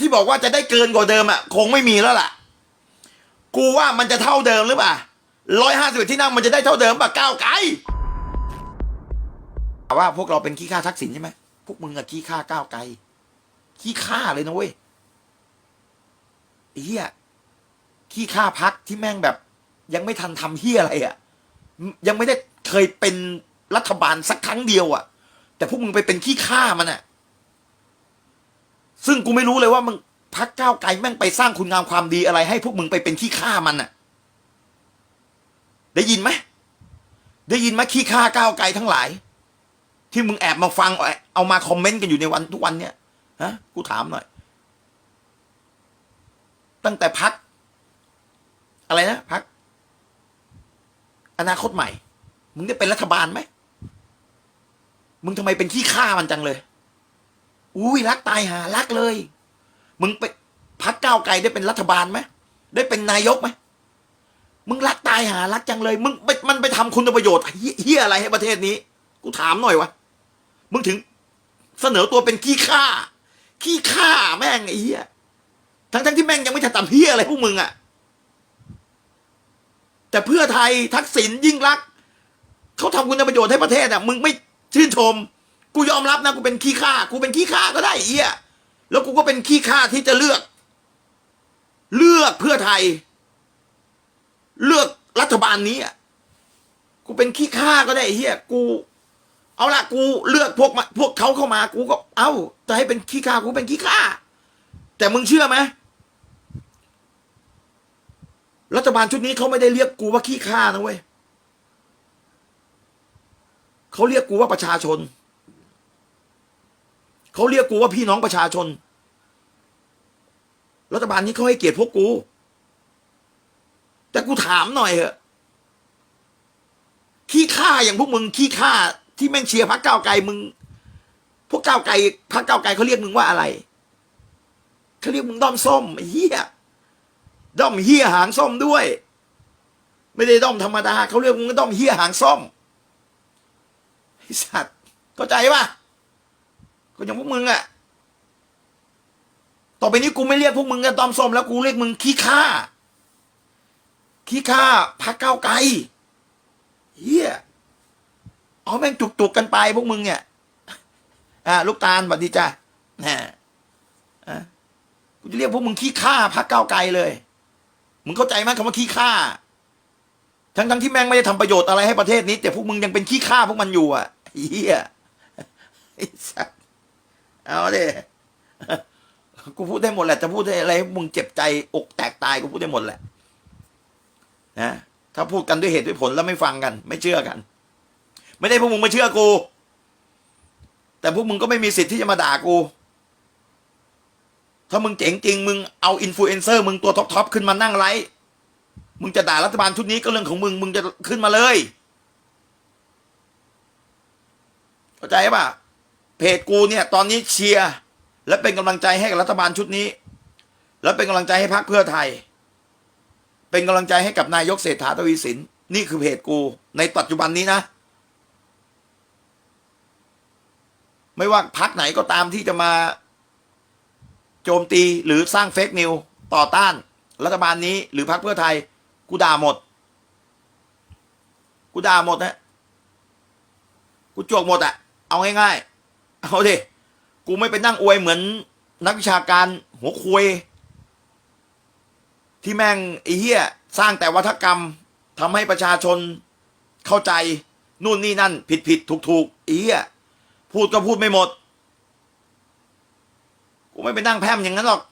ที่บอกว่าจะได้เกินกว่าเดิมอะคงไม่มีแล้วล่ะ กูว่ามันจะเท่าเดิมหรือเปล่าร้อยห้าสิบที่นั่งมันจะได้เท่าเดิมป่ะก้าวไกลว่าพวกเราเป็นขี้ข้าทักษิณใช่ไหมพวกมึงอะขี้ข้าก้าวไกล ขี้ข้าเลยนะเว้ยเฮียขี้ข้าพักที่แม่งแบบ ยังไม่ทันทำเฮียอะไรอะยังไม่ได้เคยเป็นรัฐบาลสักครั้งเดียวอะแต่พวกมึงไปเป็นขี้ข้ามันอะ ซึ่งกูไม่รู้เลยว่ามึงพักก้าวไกลแม่งไปสร้างคุณงามความดีอะไร ให้พวกมึงไปเป็นขี้ข้ามันอะได้ยินไหมได้ยินไหมขี้ข้าก้าวไกลทั้งหลาย ที่มึงแอบมาฟังเอามาคอมเมนต์กันอยู่ในวันทุกวันเนี่ยฮะกูถามหน่อย ตั้งแต่พักอะไรนะพักอนาคตใหม่ มึงได้เป็นรัฐบาลไหมมึงทำไมเป็นขี้ข้ามันจังเลย อุ้ยรักตายหารักเลย มึงไปพักก้าวไกลได้เป็นรัฐบาลไหมได้เป็นนายกไหมมึงรักตายหารักจังเลย มึงไปมันไปทำคุณประโยชน์เฮียอะไรให้ประเทศนี้ กูถามหน่อยวะมึงถึงเสนอตัวเป็นขี้ข้าขี้ข้าแม่งไอ้เหี้ยทั้งทั้งที่แม่งยังไม่ทันทำเหี้ยอะไรพวกมึงอะแต่เพื่อไทยทักษิณยิ่งรักเขาทำคุณประโยชน์ให้ประเทศอะมึงไม่ชื่นชม กูยอมรับนะกูเป็นขี้ข้ากูเป็นขี้ข้าก็ได้ไอ้เหี้ยแล้วกูก็เป็นขี้ข้าที่จะเลือก เลือกเพื่อไทย เลือกรัฐบาลนี้อะกูเป็นขี้ข้าก็ได้เฮียกู เอาละกูเลือกพวกพวกเขาเข้ามากูก็ เอ้าจะให้เป็นขี้ข้ากูเป็นขี้ข้าแต่มึงเชื่อไหมรัฐบาลชุดนี้เขาไม่ได้เรียกกูว่าขี้ข้านะเว้ยเขาเรียกกูว่าประชาชน เขาเรียกกูว่าพี่น้องประชาชน รัฐบาลนี้เขาให้เกียรติพวกกู แต่กูถามหน่อยเหอะขี้ข้าอย่างพวกมึงขี้ข้าที่แม่งเชียร์พรรคก้าไกลมึง พวกก้าไกลพรรคก้าไกลเขาเรียกมึงว่าอะไรเขาเรียกมึงด้อมส้มเฮียด้อมเฮียหางส้มด้วย ไม่ได้ด้อมธรรมดาเขาเรียกมึงด้อมเฮียหางส้มไอสัตว์เข้าใจปะ ก็อย่างพวกมึงอะต่อไปนี้กูไม่เรียกพวกมึงกันด้อมส้มแล้วกูเรียกมึงขี้ข้าขี้ข้าพักเก้าไกลเฮียเอาแม่งจุกๆกันไปพวกมึงเนี่ยอ่าลูกตาลสวัสดีจ้ะแหมอะกูจะเรียกพวกมึงขี้ข้าพักเก้าไกลเลย มึงเข้าใจไหมคำว่าขี้ข้าทั้งทั้งๆที่แม่งไม่ได้ทำประโยชน์อะไรให้ประเทศนี้ แต่พวกมึงยังเป็นขี้ข้าพวกมันอยู่อะเฮียไอ้สัส เอาดิกูพูดได้หมดแหละจะพูดได้อะไรมึงเจ็บใจ อกแตกตายกูพูดได้หมดแหละนะถ้าพูดกันด้วยเหตุด้วยผลแล้วไม่ฟังกัน ไม่เชื่อกัน ไม่ได้พวกมึงไม่เชื่อกู แต่พวกมึงก็ไม่มีสิทธิ์ที่จะมาด่ากู ถ้ามึงเจ๋งจริงมึงเอาอินฟลูเอนเซอร์มึงตัวท็อปทอปขึ้นมานั่งไลฟ์มึงจะด่ารัฐบาลชุดนี้ก็เรื่องของมึง มึงจะขึ้นมาเลย เข้าใจป่ะ เพจกูเนี่ยตอนนี้เชียร์และเป็นกำลังใจให้กับรัฐบาลชุดนี้ และเป็นกำลังใจให้พรรคเพื่อไทย เป็นกำลังใจให้กับนายกเศรษฐาทวีสิน นี่คือเพจกู ในปัจจุบันนี้นะ ไม่ว่าพักไหนก็ตามที่จะมา โจมตีหรือสร้างเฟกนิวต่อต้าน รัฐบาลนี้หรือพรรคเพื่อไทย กูด่าหมด กูด่าหมดนะกูจวกหมดอะเอาง่ายๆ เอาดิกูไม่ไปนั่งอวยเหมือนนักวิชาการหัวคุยที่แม่งไอ้เหี้ยสร้างแต่วัฒกรรมทำให้ประชาชนเข้าใจนู่นนี่นั่น ผิดผิดถูกถูกไอ้เหี้ยพูดก็พูดไม่หมด กูไม่ไปนั่งแพมอย่างนั้นหรอก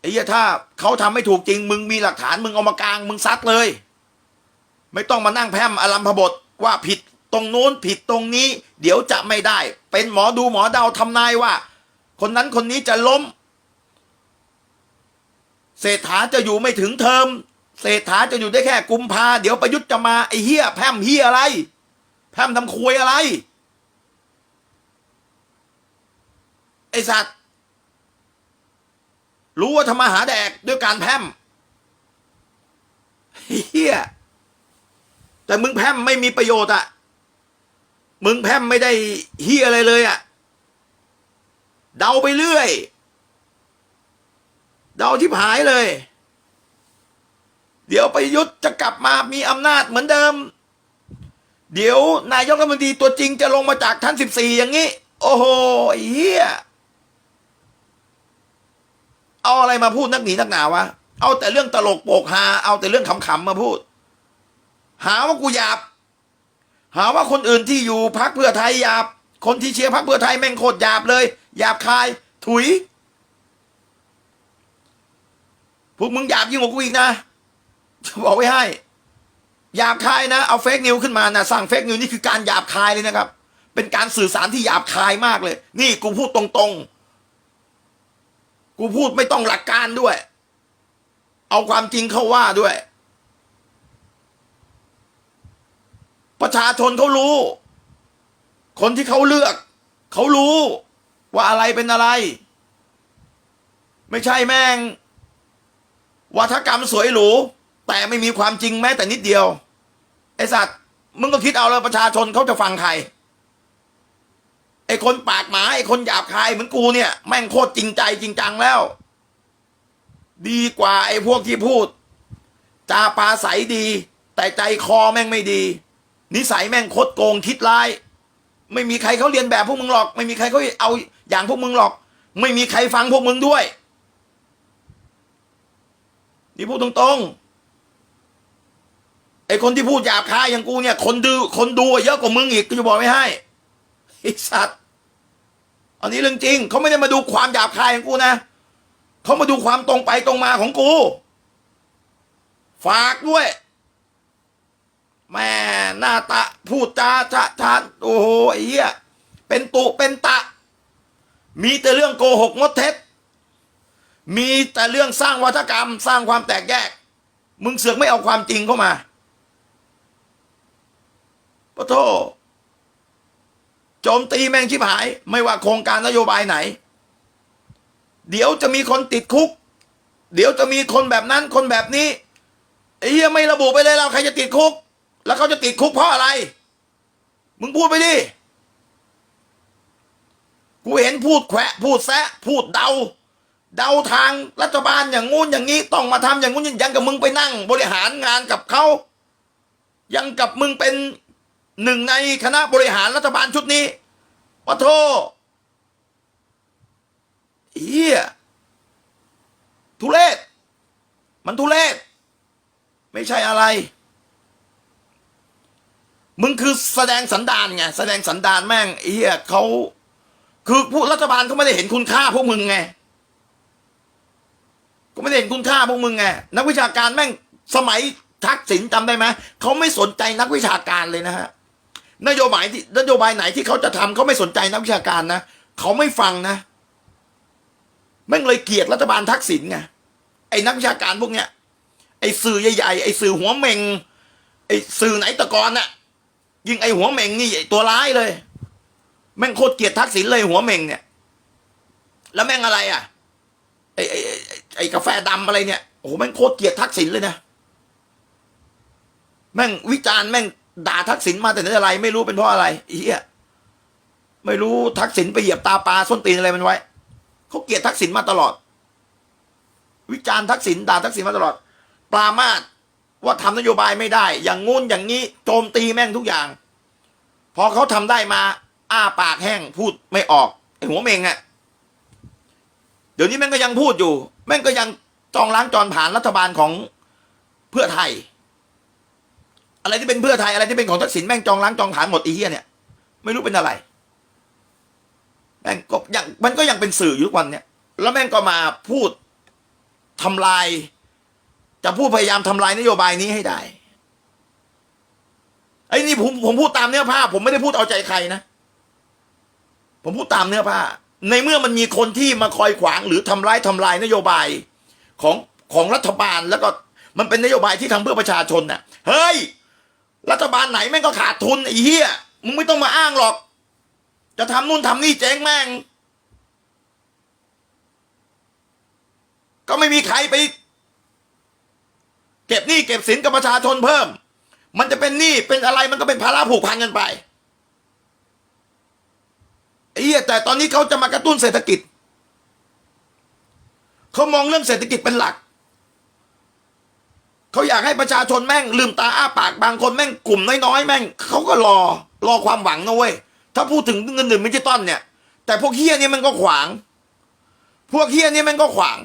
ไอ้เหี้ยถ้าเขาทำไม่ถูกจริง มึงมีหลักฐานมึงเอามากลาง มึงซัดเลย ไม่ต้องมานั่งแพมอลัมพบทว่าผิด รงโน้นผิดตรงนี้ เดี๋ยวจะไม่ได้ เป็นหมอดูหมอเดาทำนายว่า คนนั้นคนนี้จะล้ม เศรษฐาจะอยู่ไม่ถึงเทอมเศรษฐาจะอยู่ได้แค่กุมภาเดี๋ยวประยุทธ์จะมาไอ้เฮียแพร่มเฮียอะไร แพร่มทำควยอะไร ไอ้สัตว์รู้ว่าทำมาหาแดกด้วยการแพร่มเฮียแต่มึงแพร่มไม่มีประโยชน์อะ มึงแพมไม่ได้เฮียอะไรเลยอะเดาไปเรื่อย เดาที่หายเลย เดี๋ยวประยุทธ์จะกลับมามีอำนาจเหมือนเดิม เดี๋ยวนายกรัฐมนตรีตัวจริงจะลงมาจากท่านสิบสี่อย่างนี้ โอ้โหไอ้เฮียเอาอะไรมาพูดนักหนีนักหนาวะ เอาแต่เรื่องตลกโปกฮา เอาแต่เรื่องขำๆมาพูด หาว่ากูหยาบ หาว่าคนอื่นที่อยู่พักเพื่อไทยหยาบ คนที่เชียร์พักเพื่อไทยแม่งโคตรหยาบเลยหยาบคาย ถุย พวกมึงหยาบยิ่งกว่ากูอีกนะจะบอกไว้ให้หยาบคายนะ เอาเฟกนิวขึ้นมานะสั่งเฟกนิวนี่คือการหยาบคายเลยนะครับ เป็นการสื่อสารที่หยาบคายมากเลย นี่กูพูดตรงๆ กูพูดไม่ต้องหลักการด้วย เอาความจริงเข้าว่าด้วย ประชาชนเขารู้ คนที่เขาเลือก เขารู้ว่าอะไรเป็นอะไร ไม่ใช่แม่งวัฒกรรมสวยหรู แต่ไม่มีความจริงแม้แต่นิดเดียว ไอสัตว์มึงก็คิดเอาแล้วประชาชนเขาจะฟังใคร ไอคนปากหมาไอคนหยาบคายเหมือนกูเนี่ย แม่งโคตรจริงใจจริงจังแล้ว ดีกว่าไอพวกที่พูด จาปาใสดี แต่ใจคอแม่งไม่ดี นิสัยแม่งโคตรโกงคิดร้าย ไม่มีใครเขาเรียนแบบพวกมึงหรอก ไม่มีใครเขาเอาอย่างพวกมึงหรอก ไม่มีใครฟังพวกมึงด้วย นี่พูดตรงๆไอ้คนที่พูดหยาบคายอย่างกูเนี่ย คนดูคนดูเยอะกว่ามึงอีกกูจะบอกไม่ให้ไอ้สัตว์อันนี้เรื่องจริงเขาไม่ได้มาดูความหยาบคายของกูนะเขามาดูความตรงไปตรงมาของกู ฝากด้วย แม่หน้าตาพูดจาชะชานโอ้โหไอ้เหี้ยเป็นตุเป็นตะ มีแต่เรื่องโกหกมดเท็จ มีแต่เรื่องสร้างวัฒกรรม สร้างความแตกแยก มึงเสือกไม่เอาความจริงเข้ามาปะโทโจมตีแม่งชิบหาย ไม่ว่าโครงการนโยบายไหน เดี๋ยวจะมีคนติดคุก เดี๋ยวจะมีคนแบบนั้นคนแบบนี้ไอ้เหี้ยไม่ระบุไปเลยเราใครจะติดคุก แล้วเขาจะติดคุกเพราะอะไร มึงพูดไปดิ กูเห็นพูดแขวะ พูดแซะ พูดเดา เดาทางรัฐบาลอย่างงู้นอย่างนี้ ต้องมาทำอย่างงู้นอย่างกับมึงไปนั่ง บริหารงานกับเขา ยังกับมึงเป็นหนึ่งในคณะบริหารรัฐบาลชุดนี้ปะโทเฮียทุเลศมันทุเลศไม่ใช่อะไร มึงคือแสดงสันดานไงแสดงสันดานแม่งไอ้เฮียเขาคือผู้รัฐบาลเขาไม่ได้เห็นคุณค่าพวกมึงไงก็ไม่ได้เห็นคุณค่าพวกมึงไงนักวิชาการแม่งสมัยทักษิณจำได้ไหมเขาไม่สนใจนักวิชาการเลยนะฮะนโยบายที่นโยบายไหนที่เขาจะทำเขาไม่สนใจนักวิชาการนะเขาไม่ฟังนะแม่งเลยเกลียดรัฐบาลทักษิณไงไอ้นักวิชาการพวกเนี้ยไอ้สื่อใหญ่ๆไอ้สื่อหัวเมงไอ้สื่อไหนตะกอนน่ะ ยิงไอหัวเมงนี่ตัวร้ายเลย แม่งโคตรเกลียดทักษิณเลยหัวเมงเนี่ย แล้วแม่งอะไรอะไอไอไอกาแฟดำอะไรเนี่ยโอ้โหแม่งโคตรเกลียดทักษิณเลยนะแม่งวิจารณ์แม่งด่าทักษิณมาแต่ไหนแต่ไร ไม่รู้เป็นเพราะอะไรเหี้ยไม่รู้ทักษิณไปเหยียบตาปลาส้นตีนอะไรมันไว้เขาเกลียดทักษิณมาตลอด วิจารณ์ทักษิณด่าทักษิณมาตลอด ปรามาส ว่าทำนโยบายไม่ได้ อย่างงู้นอย่างนี้โจมตีแม่งทุกอย่าง พอเขาทำได้มา อ้าปากแห้งพูดไม่ออกไอ้หัวเมงอะเดี๋ยวนี้แม่งก็ยังพูดอยู่ แม่งก็ยังจองล้างจองผ่านรัฐบาลของเพื่อไทย อะไรที่เป็นเพื่อไทยอะไรที่เป็นของทักษิณแม่งจองล้างจองผ่านหมดอีเหี้ยเนี่ย ไม่รู้เป็นอะไรแม่งก็ยังมันก็ยังเป็นสื่ออยู่ทุกวันเนี่ย แล้วแม่งก็มาพูดทำลาย จะพูดพยายามทำลายนโยบายนี้ให้ได้ไอ้นี่ผมผมพูดตามเนื้อผ้า ผมไม่ได้พูดเอาใจใครนะ ผมพูดตามเนื้อผ้า ในเมื่อมันมีคนที่มาคอยขวางหรือทำร้ายทำลายนโยบายของของรัฐบาลแล้วก็มันเป็นนโยบายที่ทำเพื่อประชาชนน่ะ เฮ้ย รัฐบาลไหนแม่งก็ขาดทุนไอ้เหี้ยมึงไม่ต้องมาอ้างหรอก จะทำนู่นทำนี่เจ๊งแม่ง ก็ไม่มีใครไป เก็บหนี้เก็บสินกับประชาชนเพิ่ม มันจะเป็นหนี้เป็นอะไรมันก็เป็นภาระผูกพันกันไปไอ้เหี้ยแต่ตอนนี้เขาจะมากระตุ้นเศรษฐกิจ เขามองเรื่องเศรษฐกิจเป็นหลัก เขาอยากให้ประชาชนแม่งลืมตาอ้าปากบางคนแม่งกลุ่มน้อยๆแม่งเขาก็รอรอความหวังนะเว้ย ถ้าพูดถึงเงินหนึ่งดิจิตอลเนี่ย แต่พวกเฮียนี่มันก็ขวาง พวกเฮียนี่มันก็ขวาง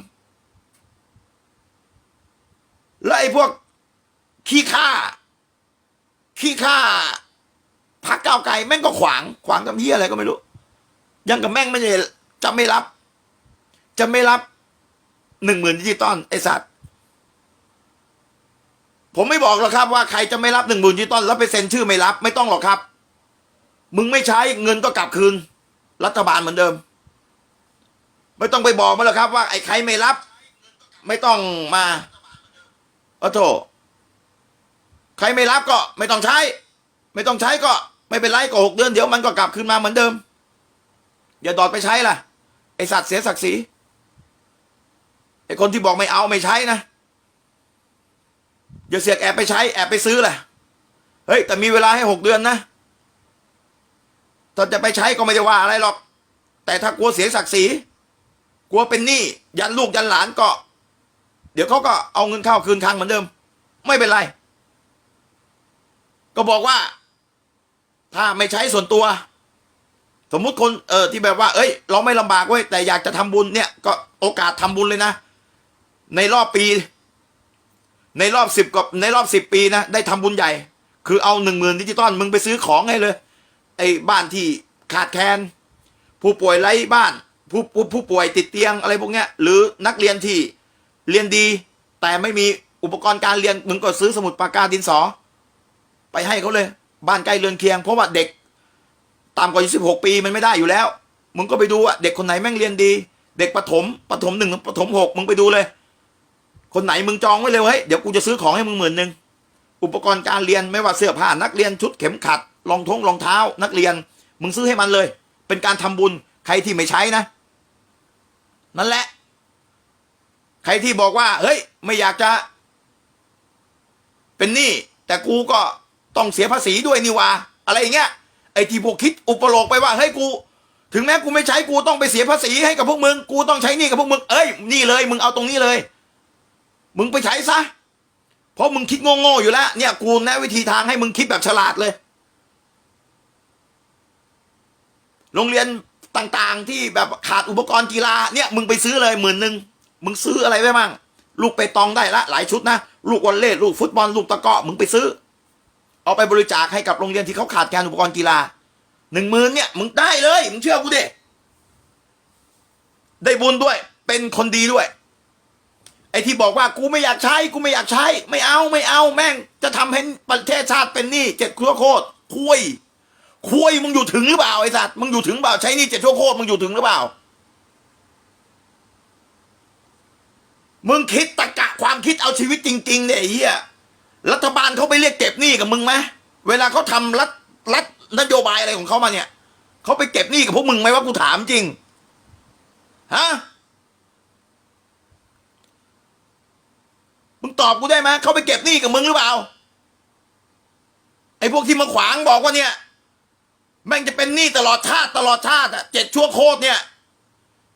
แล้วไอ้พวกขี้ข้าขี้ข้าพักก้าวไกลแม่งก็ขวางขวางกับเฮียอะไรก็ไม่รู้ ยังกับแม่งไม่ได้จะไม่รับ จะไม่รับหนึ่งหมื่นดิจิตอลไอสัตว์ ผมไม่บอกหรอกครับว่าใครจะไม่รับหนึ่งหมื่นดิจิตอลแล้วไปเซ็นชื่อไม่รับ ไม่ต้องหรอกครับ มึงไม่ใช้เงินก็กลับคืน รัฐบาลเหมือนเดิม ไม่ต้องไปบอกมาหรอกครับ ว่าไอ้ใครไม่รับ ไม่ต้องมา โอ้โถใครไม่รับก็ไม่ต้องใช้ ไม่ต้องใช้ก็ไม่เป็นไรก็หกเดือนเดี๋ยวมันก็กลับคืนมาเหมือนเดิม อย่าดอดไปใช้ล่ะ ไอสัตว์เสียศักดิ์ศรีไอคนที่บอกไม่เอาไม่ใช้นะอย่าเสียกแอบไปใช้แอบไปซื้อแหละเฮ้ย แต่มีเวลาให้หกเดือนนะถ้าจะไปใช้ก็ไม่ได้ว่าอะไรหรอก แต่ถ้ากลัวเสียศักดิ์ศรีกลัวเป็นหนี้ยันลูกยันหลานก็ เดี๋ยวเขาก็เอาเงินเข้าคืนคลังเหมือนเดิม ไม่เป็นไร ก็บอกว่า ถ้าไม่ใช้ส่วนตัว สมมุติคนเออที่แบบว่า เอ้ย เราไม่ลำบากเว้ยแต่อยากจะทำบุญเนี่ย ก็โอกาสทำบุญเลยนะ ในรอบปี ในรอบสิบกับในรอบสิบปีนะได้ทำบุญใหญ่ คือเอาหนึ่งหมื่นดิจิตอลมึงไปซื้อของให้เลย ไอ้บ้านที่ขาดแคลนผู้ป่วยไร้บ้าน ผู้ผู้ผู้ป่วยติดเตียงอะไรพวกเนี้ย หรือนักเรียนที่ เรียนดี แต่ไม่มีอุปกรณ์การเรียนมึงก็ซื้อสมุดปากกาดินสอ ไปให้เขาเลย บ้านใกล้เรือนเคียง เพราะว่าเด็กต่ำกว่าอายุ16ปีมันไม่ได้อยู่แล้ว มึงก็ไปดูว่าเด็กคนไหนแม่งเรียนดี เด็กประถมประถมหนึ่งประถมหกมึงไปดูเลย คนไหนมึงจองไว้เลยเฮ้ยเดี๋ยวกูจะซื้อของให้มึงหมื่นหนึ่งอุปกรณ์การเรียนไม่ว่าเสื้อผ้านักเรียนชุดเข็มขัดรองท้องรองเท้า นักเรียน มึงซื้อให้มันเลย เป็นการทำบุญใครที่ไม่ใช้นะ นั่นแหละ ใครที่บอกว่า เฮ้ย ไม่อยากจะ เป็นหนี้แต่กูก็ต้องเสียภาษีด้วยนี่ว่าอะไรอย่างเงี้ยไอ้ที่พวกคิดอุปโลกไปว่าเฮ้ยกู ถึงแม้กูไม่ใช้กูต้องไปเสียภาษีให้กับพวกมึงกูต้องใช้หนี่กับพวกมึงเอ้ยนี่เลย มึงเอาตรงนี้เลย มึงไปใช้ซะเพราะมึงคิดโง่ๆอยู่แล้วเนี่ยกูแนะวิธีทางให้มึงคิดแบบฉลาดเลย โรงเรียนต่างๆที่แบบขาดอุปกรณ์กีฬาเนี่ยมึงไปซื้อเลยหมื่นหนึ่ง มึงซื้ออะไรไว้บ้างลูกไปตองได้ละหลายชุดนะ ลูกวอลเลย์ลูกฟุตบอลลูกตะก้อมึงไปซื้อ เอาไปบริจาคให้กับโรงเรียนที่เขาขาดแคลนอุปกรณ์กีฬาหนึ่งหมื่นเนี่ยมึงได้เลยมึงเชื่อกูดิได้บุญด้วย เป็นคนดีด้วย ไอ้ที่บอกว่ากูไม่อยากใช้ กูไม่อยากใช้ ไม่เอาไม่เอา แม่ง จะทำให้ประเทศชาติเป็นหนี้เจ็ดครัวโคตรคุยคุยมึงอยู่ถึงหรือเปล่าไอ้สัตว์มึงอยู่ถึงเปล่าใช้หนี่เจ็ดชั่วโคตรมึงอยู่ถึงหรือเปล่า มึงคิดตะกะความคิดเอาชีวิตจริงๆเนี่ยไอ้เหี้ยรัฐบาลเขาไปเรียกเก็บหนี้กับมึงไหมเวลาเขาทำรัฐรัฐนโยบายอะไรของเขามาเนี่ยเขาไปเก็บหนี้กับพวกมึงไหมว่ากูถามจริงฮะมึงตอบกูได้ไหมเขาไปเก็บหนี้กับมึงหรือเปล่าไอ้พวกที่มาขวางบอกว่าเนี่ยแม่งจะเป็นหนี้ตลอดชาติตลอดชาติอะเจ็ดชั่วโคตรเนี่ย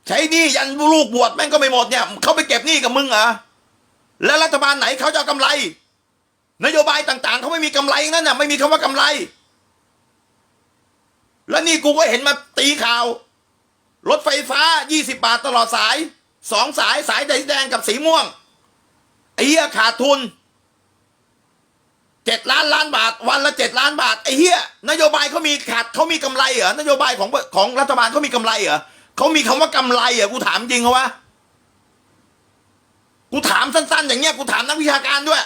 ใช้หนี้ยันลูกบวชแม่งก็ไม่หมดเนี่ยเขาไปเก็บหนี้กับมึงเหรอแล้วรัฐบาลไหนเขาจะเอากำไร นโยบายต่างๆเขาไม่มีกำไรนั่นน่ะไม่มีคำว่ากำไร แล้วนี่กูก็เห็นมาตีข่าว รถไฟฟ้า 20 บาทตลอดสายสองสายสายสีแดงกับสีม่วงไอ้เหี้ยขาดทุนเจ็ดล้านล้านบาท วันละเจ็ดล้านบาทไอ้เหี้ยนโยบายเขามีขาดเขามีกำไรเหรอนโยบายของของรัฐบาลเขามีกำไรเหรอ เขามีคำว่ากำไรเหรอกูถามจริงเหรอวะกูถามสั้น ๆ อย่างเงี้ยกูถามนักวิชาการด้วย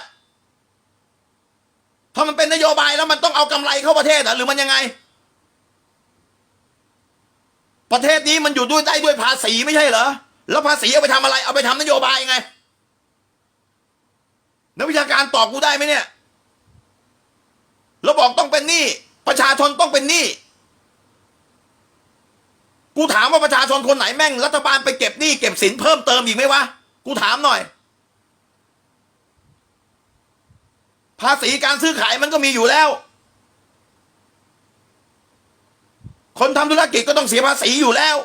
ถ้ามันเป็นนโยบายแล้วมันต้องเอากำไรเข้าประเทศเหรอหรือมันยังไง ประเทศนี้มันอยู่ด้วยได้ด้วยภาษีไม่ใช่เหรอแล้วภาษีเอาไปทำอะไร เอาไปทำนโยบายไงนักวิชาการตอบกูได้ไหมเนี่ยแล้วบอกต้องเป็นหนี้ประชาชนต้องเป็นหนี้ กูถามว่าประชาชนคนไหนแม่ง รัฐบาลไปเก็บหนี้เก็บสินเพิ่มเติมอีกไหมวะ กูถามหน่อย ภาษีการซื้อขายมันก็มีอยู่แล้ว คนทำธุรกิจก็ต้องเสียภาษีอยู่แล้ว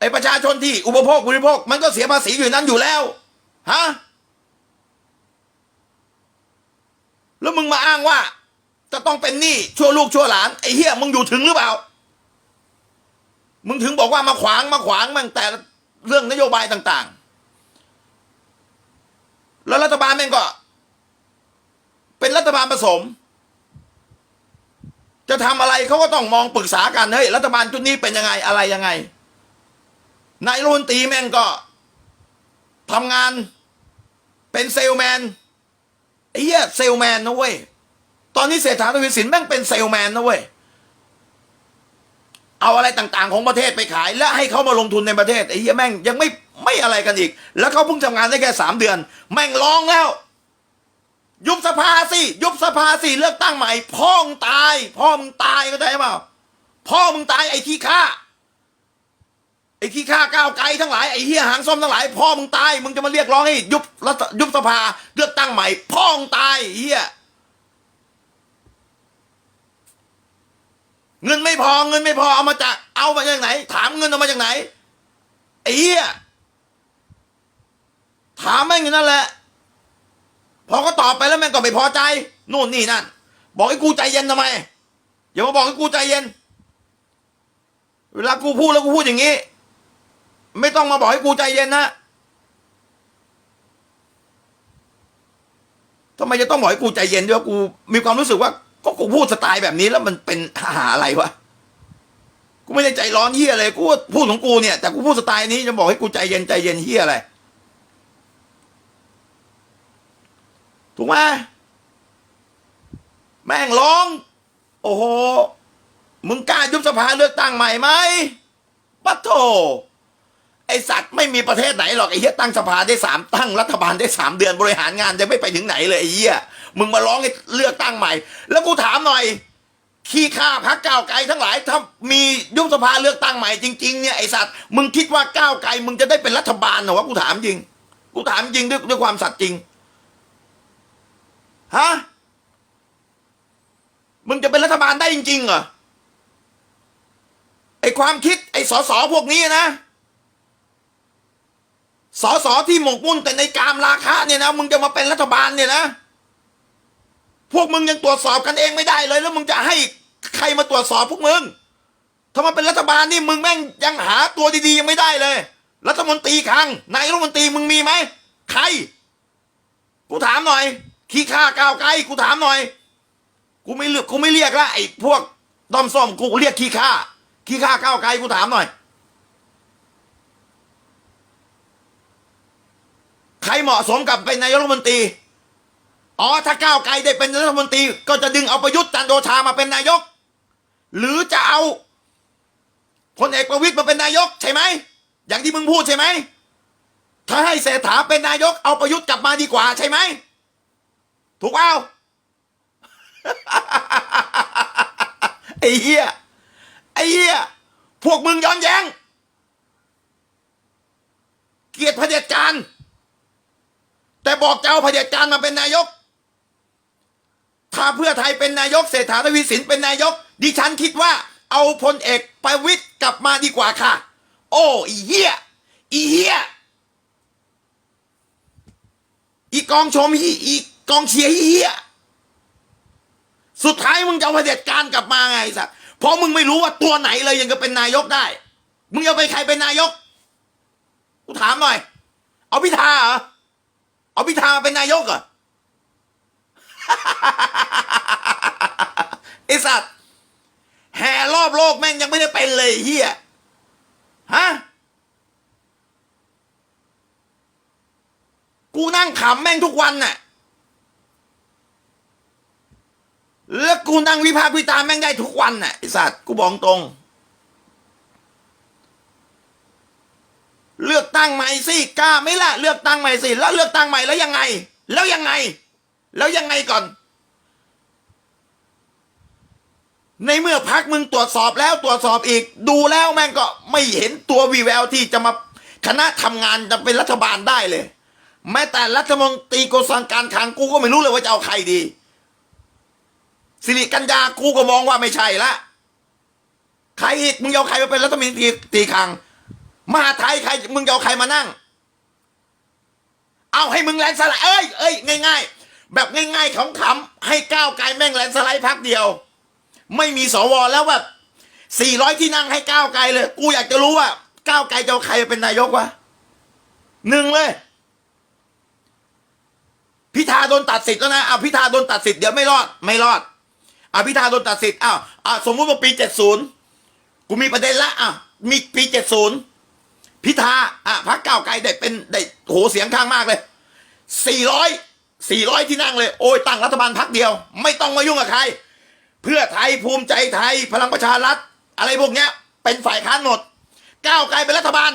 ไอ้ประชาชนที่อุปโภคบริโภค มันก็เสียภาษีอยู่นั้นอยู่แล้วฮะแล้วมึงมาอ้างว่า จะต้องเป็นหนี้ชั่วลูกชั่วหลานไอ้เหี้ยมึงอยู่ถึงหรือเปล่า มึงถึงบอกว่ามาขวางมาขวางมั่งแต่เรื่องนโยบายต่าง ๆ แล้วรัฐบาลแม่งก็ เป็นรัฐบาลผสม จะทำอะไรเขาก็ต้องมองปรึกษากันเฮ้ยรัฐบาลชุดนี้เป็นยังไงอะไรยังไงนายรัฐมนตีแม่งก็ทำงานเป็นเซลแมนไอ้เหี้ยเซลแมนนะเว้ย ตอนนี้เศรษฐาทวีสินแม่งเป็นเซลแมนนะเว้ย เอาอะไรต่างๆของประเทศไปขาย แล้วให้เขามาลงทุนในประเทศไอ้เหี้ยแม่งยังไม่ไม่อะไรกันอีก แล้วเขาเพิ่งทำงานได้แค่สามเดือน แม่งร้องแล้ว ยุบสภาสิยุบสภาสิเลือกตั้งใหม่ พ่อมึงตาย พ่อมึงตายก็ได้เปล่าพ่อมึงตายไอ้ขี้ข้าไอ้ขี้ข้าก้าวไกลทั้งหลายไอ้เหี้ยหางส้มทั้งหลายพ่อมึงตายมึงจะมาเรียกร้องให้ยุบรัฐยุบสภาเลือกตั้งใหม่ พ่อมึงตายไอ้เหี้ย เงินไม่พอเงินไม่พอเอามาจาก เอามาจากไหน ถามเงินเอามาจากไหนไอ้เหี้ยถามแม่งอย่างนั้นแหละ พอเขาตอบไปแล้วแม่งก็ไม่พอใจนู่นนี่นั่น บอกให้กูใจเย็นทำไมอย่ามาบอกให้กูใจเย็น เวลากูพูดแล้วกูพูดอย่างนี้ ไม่ต้องมาบอกให้กูใจเย็นนะทำไมจะต้องบอกให้กูใจเย็นด้วยกูมีความรู้สึกว่า ก็กูพูดสไตล์แบบนี้แล้วมันเป็นหาอะไรวะกูไม่ได้ใจร้อนเฮียอะไรกูพูดของกูเนี่ยแต่กูพูดสไตล์นี้จะบอกให้กูใจเย็นใจเย็นเฮียอะไรถูกไหมแม่งร้อง โอ้โห มึงกล้ายุบสภาเลือกตั้งใหม่ไหมปัทโถไอสัตว์ไม่มีประเทศไหนหรอกไอเหี้ยตั้งสภาได้สามตั้งรัฐบาลได้สามเดือนบริหารงานจะไม่ไปถึงไหนเลยไอเหี้ย มึงมาร้องให้เลือกตั้งใหม่ แล้วกูถามหน่อย ขี้ข้าพักก้าวไกลทั้งหลาย ถ้ามียุบสภาเลือกตั้งใหม่จริงๆเนี่ยไอสัตว์มึงคิดว่าก้าวไกลมึงจะได้เป็นรัฐบาลเหรอวะกูถามจริง กูถามจริงด้วยด้วยความสัตย์จริงฮะมึงจะเป็นรัฐบาลได้จริงๆเหรอไอความคิดไอสอสอพวกนี้นะสอสอที่หมกมุ่นแต่ในกามราคะเนี่ยนะมึงจะมาเป็นรัฐบาลเนี่ยนะ พวกมึงยังตรวจสอบกันเองไม่ได้เลย แล้วมึงจะให้ใครมาตรวจสอบพวกมึงถ้ามาเป็นรัฐบาลนี่มึงแม่งยังหาตัวดีๆยังไม่ได้เลย รัฐมนตรีคลังนายรัฐมนตรีมึงมีไหมใคร กูถามหน่อย ขี้ข้าก้าวไกลกูถามหน่อย กูไม่เลือกกูไม่เรียกละไอ้พวกดอมส้มกูเรียกขี้ข้าขี้ข้าก้าวไกลกูถามหน่อย ใครเหมาะสมกับเป็นนายรัฐมนตรี อ๋อถ้าก้าวไกลได้เป็นรัฐมนตรี ก็จะดึงเอาประยุทธ์จันทร์โอชามาเป็นนายก หรือจะเอาพลเอกประวิตยมาเป็นนายกใช่ไหมอย่างที่มึงพูดใช่ไหมถ้าให้เศรษฐาเป็นนายกเอาประยุทธ์กลับมาดีกว่าใช่ไหมถูกเปล่าไอ้เหี้ยไอ้เหี้ยพวกมึงย้อนแย้ง เกลียดเผด็จการแต่บอกจะเอาเผด็จการมาเป็นนายก ถ้าเพื่อไทยเป็นนายกเศรษฐาทวีสินเป็นนายก ดิฉันคิดว่าเอาพลเอกประวิตยกลับมาดีกว่าค่ะ โอ้อีเหี้ยอีเหี้ยอีกองชมอีอีกองเชียร์เฮียสุดท้ายมึงจะเอาเผด็จการกลับมาไงสัตว์เพราะมึงไม่รู้ว่าตัวไหนเลยยังจะเป็นนายกได้ มึงเอาไปใครเป็นนายกกูถามหน่อย เอาพิธาเหรอเอาพิธามาเป็นนายกเหรอ ไอสัตว์แห่รอบโลกแม่งยังไม่ได้เป็นเลยเฮียฮะกูนั่งขำแม่งทุกวันน่ะแล้วกูนั่งวิพากษ์วิจารณ์แม่งได้ทุกวันน่ะไอสัตว์กูบอกตรง เลือกตั้งใหม่สิกล้าไหม่ล่ะ เลือกตั้งใหม่สิ แล้วเลือกตั้งใหม่แล้วยังไง แล้วยังไง แล้วยังไงก่อน ในเมื่อพักมึงตรวจสอบแล้วตรวจสอบอีก ดูแล้วแม่งก็ไม่เห็นตัววีแววที่จะมาคณะทำงานจะเป็นรัฐบาลได้เลย แม้แต่รัฐมนตรีกระทรวงการคลังกูก็ไม่รู้เลยว่าจะเอาใครดี สิริกัญญากูก็มองว่าไม่ใช่ละใครอีกมึงเอาใครมาเป็นรัฐมนตรีตีคลังมหาไทยใครมึงเอาใครมานั่ง เอาให้มึงแลนสลด์เอ้ยเอ้ยง่าย ๆ แบบง่ายๆขำๆให้ก้าวไกลแม่งแลนสไลด์พักเดียว ไม่มีสวแล้วแบบสี่ร้อยที่นั่งให้ก้าวไกลเลย กูอยากจะรู้ว่าก้าวไกลจะเอาใครเป็นนายกวะหนึ่งเลย พิธาโดนตัดสิทธิ์แล้วนะเอาพิธาโดนตัดสิทธิ์เดี๋ยวไม่รอด ไม่รอดเอาพิธาโดนตัดสิทธิ์อ้าวอะสมมุติว่าปีเจ็ดศูนย์กูมีประเด็นละอะมีปีเจ็ดศูนย์พิธาอะพรรคก้าวไกลได้เป็นได้โหเสียงข้างมากเลยสี่ร้อย สี่ร้อยที่นั่งเลย โอ้ยตั้งรัฐบาลพักเดียว ไม่ต้องมายุ่งกับใคร เพื่อไทยภูมิใจไทย พลังประชารัฐ อะไรพวกเนี้ย เป็นฝ่ายค้านหมดก้าวไกลเป็นรัฐบาล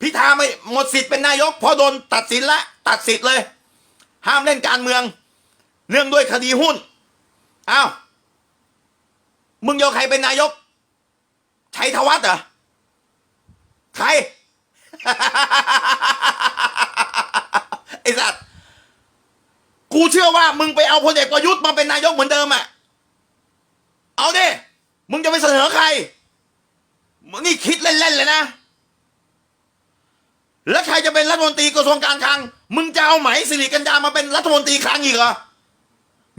พิธาไม่หมดสิทธิ์เป็นนายกเพราะโดนตัดสินละ ตัดสิทธิ์เลย ห้ามเล่นการเมือง เนื่องด้วยคดีหุ้นอ้าวมึงโยใครเป็นนายก ชัยธวัฒน์เหรอใคร ไอ้สัตว์กูเชื่อว่ามึงไปเอาพลเอกประยุทธ์มาเป็นนายกเหมือนเดิมอะ เอาดิ มึงจะไปเสนอใครมึงนี่คิดเล่นๆเลยนะ แล้วใครจะเป็นรัฐมนตรีกระทรวงการคลัง มึงจะเอาไหมสิริกัญญามาเป็นรัฐมนตรีคลังอีกเหรอ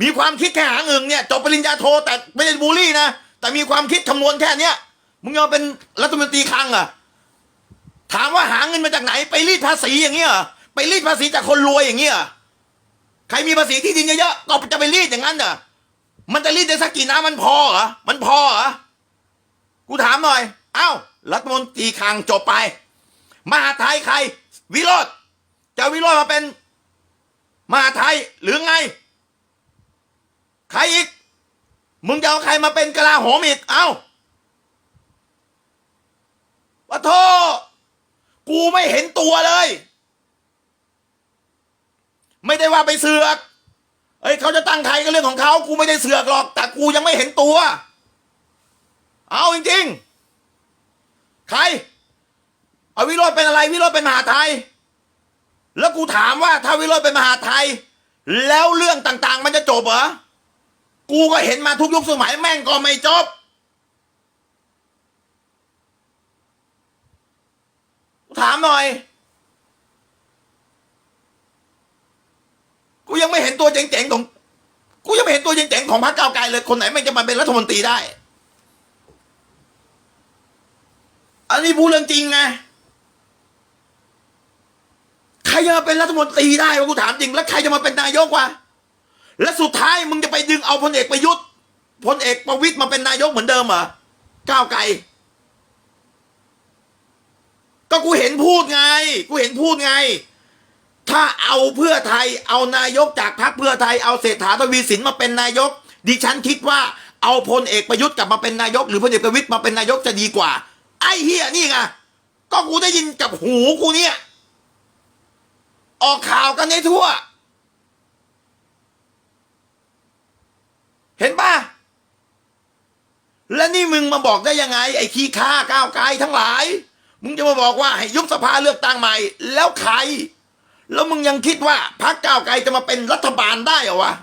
มีความคิดแค่หางอึ่งเนี่ยจบปริญญาโทแต่ไม่ได้บูลลี่นะ แต่มีความคิดคำนวณแค่เนี้ย มึงเอาเป็นรัฐมนตรีคลังเหรอ ถามว่าหาเงินมาจากไหน ไปรีดภาษีอย่างเงี้ยหรอไปรีดภาษีจากคนรวยอย่างเงี้ยหรอใครมีภาษีที่ดินเยอะๆก็จะไปรีดอย่างนั้นเหรอมันจะรีดได้สักกี่น้ำมันพอเหรอมันพอเหรอกูถามหน่อย เอ้า รัฐมนตรีคลังจบไป มหาไทยใคร วิโรธจะวิโรธมาเป็น มหาไทยหรือไง ใครอีก มึงจะเอาใครมาเป็นกลาโหมอีก เอ้าปะโท กูไม่เห็นตัวเลย ไม่ได้ว่าไปเสือกเอ้ยเขาจะตั้งใครก็เรื่องของเขากูไม่ได้เสือกหรอก แต่กูยังไม่เห็นตัว เอาจริงๆ ใคร เอาวิโรธเป็นอะไร วิโรธเป็นมหาไทย แล้วกูถามว่าถ้าวิโรธเป็นมหาไทย แล้วเรื่องต่างๆ มันจะจบเหรอ กูก็เห็นมาทุกยุคสมัยแม่งก็ไม่จบ ถามหน่อย กูยังไม่เห็นตัวเจ๋งๆของ กูยังไม่เห็นตัวเจ๋งๆของพรรคก้าวไกลเลย คนไหนแม่จะมาเป็นรัฐมนตรีได้ อันนี้พูดเรื่องจริงไง ใครจะมาเป็นรัฐมนตรีได้วะกูถามจริง แล้วใครจะมาเป็นนายกวะ และสุดท้ายมึงจะไปดึงเอาพลเอกประยุทธ์พลเอกประวิตยมาเป็นนายกเหมือนเดิมเหรอก้าวไกล ก็กูเห็นพูดไง กูเห็นพูดไง ถ้าเอาเพื่อไทย เอานายกจากพรรคเพื่อไทย เอาเศรษฐาทวีสินมาเป็นนายก ดิฉันคิดว่าเอาพลเอกประยุทธ์กลับมาเป็นนายก หรือพลเอกประวิตยมาเป็นนายกจะดีกว่า ไอ้เฮียนี่ไง ก็กูได้ยินกับหูกูเนี่ย ออกข่าวกันในทั่ว เห็นป่ะ แล้วนี่มึงมาบอกได้ยังไง ไอ้ขี้ข้าก้าวไกลทั้งหลาย มึงจะมาบอกว่าให้ยุบสภาเลือกตั้งใหม่ แล้วใคร แล้วมึงยังคิดว่าพรรคก้าวไกลจะมาเป็นรัฐบาลได้เหรอวะ